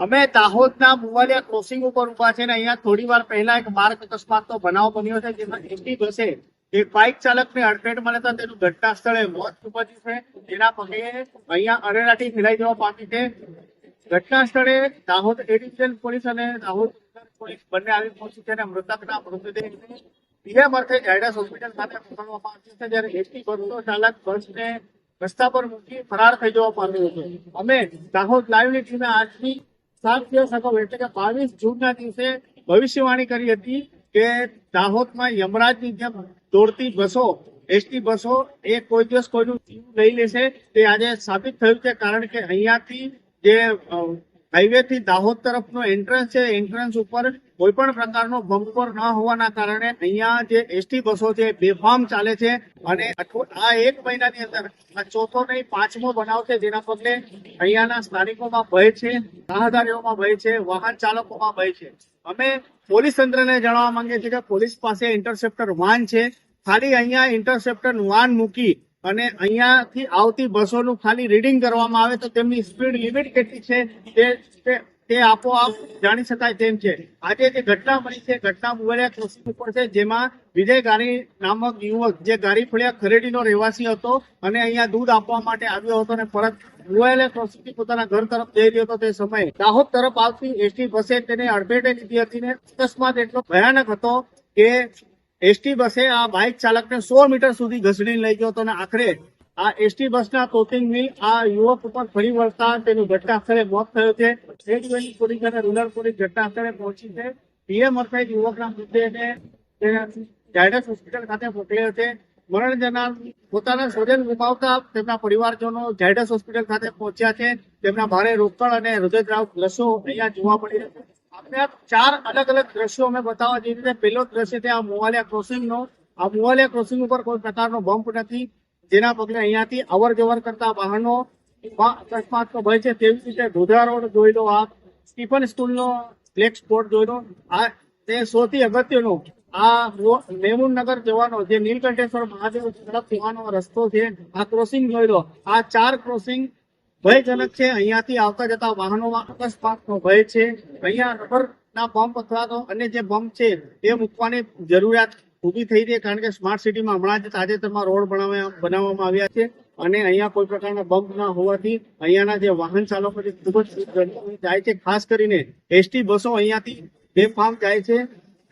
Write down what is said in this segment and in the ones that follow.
અમે દાહોદના મુવાલિયા ક્રોસિંગ ઉપર ઊભા છે ને અહીંયા થોડી વાર પહેલા એક માર્ગ અકસ્માતનો બનાવ બન્યો છે, જેમાં એમટી બસે એક ચાલકને અડફેટ મળતા તેનું ઘટના સ્થળે મોત નીપજ્યું છે. જેના પગલે અહીંયા અરેરાટી ફેલાઈ જવા પામી છે. ઘટના સ્થળે દાહોદ એડિશનલ પોલીસ અને દાહોદ પોલીસ બંને આવી પહોંચી છે અને મૃતકના મૃતદેહ પીએમ અર્થે ઝાયડસ હોસ્પિટલ ખાતે મોકલવામાં આવ્યું છે, જ્યારે એસટી બસનો ચાલક બસને રસ્તા પર મૂકી ફરાર થઈ જવા પામ્યો હતો. અમે દાહોદ લાઈવની ટીમે આજથી સાત દિવસ અગાઉ એટલે કે બાવીસ જૂનના દિવસે ભવિષ્યવાણી કરી હતી કે દાહોદમાં યમરાજની જેમ દોડતી બસો, એસટી બસો એ કોઈ દિવસ કોઈનું લઈ લેશે. તે આજે સાબિત થયું છે કારણ કે અહીંયાથી જે હાઈવે થી દાહોદ તરફનો એન્ટ્રન્સ છે. એન્ટ્રન્સ ઉપર કોઈ પણ પ્રકારનો બમ્પર ન હોવાના કારણે અહીંયા જે એસટી બસો છે બેફામ ચાલે છે અને આ એક મહિનાની અંદર ચોથો નહીં, પાંચમો બનાવ છે, જેના પગલે અહીંયાના સ્થાનિકોમાં ભય છે, રાહદારીઓમાં ભય છે, વાહન ચાલકોમાં ભય છે. અમે પોલીસ તંત્રને જણાવવા માંગીએ છીએ કે પોલીસ પાસે ઇન્ટરસેપ્ટર વાન છે. ખાલી અહીંયા ઇન્ટરસેપ્ટર વાન મૂકી અને અહીંયાથી આવતી બસોનું ખાલી રીડિંગ કરવામાં આવે તો તેમની સ્પીડ લિમિટ કેટલી છે તે તે- આપોઆપ જાણી શકાય તેમ છે. આજે જે ઘટના બની છે, ઘટના મુવાલિયા ક્રોસિંગ ઉપર છે, જેમાં વિજય ગારી નામક યુવક જે ગારી ફળિયા ખરેડીનો રહેવાસી હતો અને અહીંયા દૂધ આપવા માટે આવ્યો હતો અને પરત મુવાલિયા ક્રોસિંગથી પોતાના ઘર તરફ જઈ રહ્યો હતો તે સમયે. દાહોદ તરફ આવતી એસટી બસે તેને અડફેટે લીધી હતી ને અકસ્માત એટલો ભયાનક હતો કે એસટી બસે આ બાઇક ચાલકને સો મીટર સુધી ઘસડીને લઈ ગયો હતો અને આખરે આ એસટી બસના ટોપિંગ વ્હીલ આ યુવક ઉપર ફરી વળતા તેનું ઘટના સ્થળે મોત થયું છે. સ્ટેટ બેંક પોલીસ અને રૂરલ પોલીસ ઘટના સ્થળે પહોંચી છે. પીએમ અર્થે યુવકના મૃતદેહને ઝાયડસ હોસ્પિટલ ખાતે મોકલ્યો છે. મરણ જનાર પોતાના સ્વજન ગુમાવતા તેમના પરિવારજનો ઝાયડસ હોસ્પિટલ ખાતે પહોંચ્યા છે. તેમના ભારે રોકડ અને હૃદયદ્રાવ દ્રશ્યો અહીંયા જોવા મળી રહ્યા છે. આપણે આ ચાર અલગ અલગ દ્રશ્યો અમે બતાવવા જેવી રીતે પેલો દ્રશ્ય છે આ મુવાલિયા ક્રોસિંગ નો આ મુવાલિયા ક્રોસિંગ ઉપર કોઈ પ્રકારનો બમ્પ નથી. જેના પગલે અહીંયાથી અવર જવર કરતા વાહનો અકસ્માતનો ભય છે તેવી રીતે ધોધા રોડ જોઈ લો આ સ્ટીફન સ્કૂલનો બ્લેક સ્પોટ જોઈ લો. આ તે સૌથી અગત્યનો. આ મેમુનગર જવાનો જે નીલકંઠેશ્વર મહાદેવ તરફ જવાનો રસ્તો છે, આ ક્રોસિંગ જોઈ લો. આ ચાર ક્રોસિંગ ભયજનક છે. અહીંયાથી આવતા જતા વાહનોમાં અકસ્માતનો ભય છે. અહીંયા રબરના પંપ અથવા તો અન્ય જે પંપ છે એ મૂકવાની જરૂરિયાત ઊભી થઈ છે કારણ કે સ્માર્ટ સિટીમાં હમણાં જ તાજેતરમાં રોડ બનાવવામાં આવ્યા છે અને અહીંયા કોઈ પ્રકારના બમ્પ ના હોવાથી અહીંયાના જે વાહન ચાલકો છે, ખૂબ જ જાય છે. ખાસ કરીને એસટી બસો અહીંયાથી બેફામ જાય છે.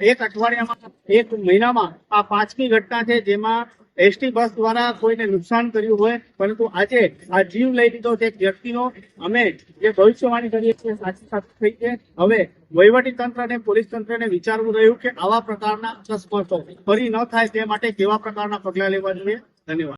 એક અઠવાડિયામાં, એક મહિનામાં આ પાંચમી ઘટના છે જેમાં એસટી બસ દ્વારા કોઈને નુકસાન કર્યું હોય, પરંતુ આજે આ જીવ લઈ લીધો છે વ્યક્તિનો અમે જે ભવિષ્યવાણી કરીએ છીએ, સાચી સાચી થઈ છે. હવે વહીવટી તંત્ર અને પોલીસ તંત્રને વિચારવું રહ્યું કે આવા પ્રકારના અકસ્માતો ફરી ન થાય તે માટે કેવા પ્રકારના પગલા લેવા જોઈએ? ધન્યવાદ.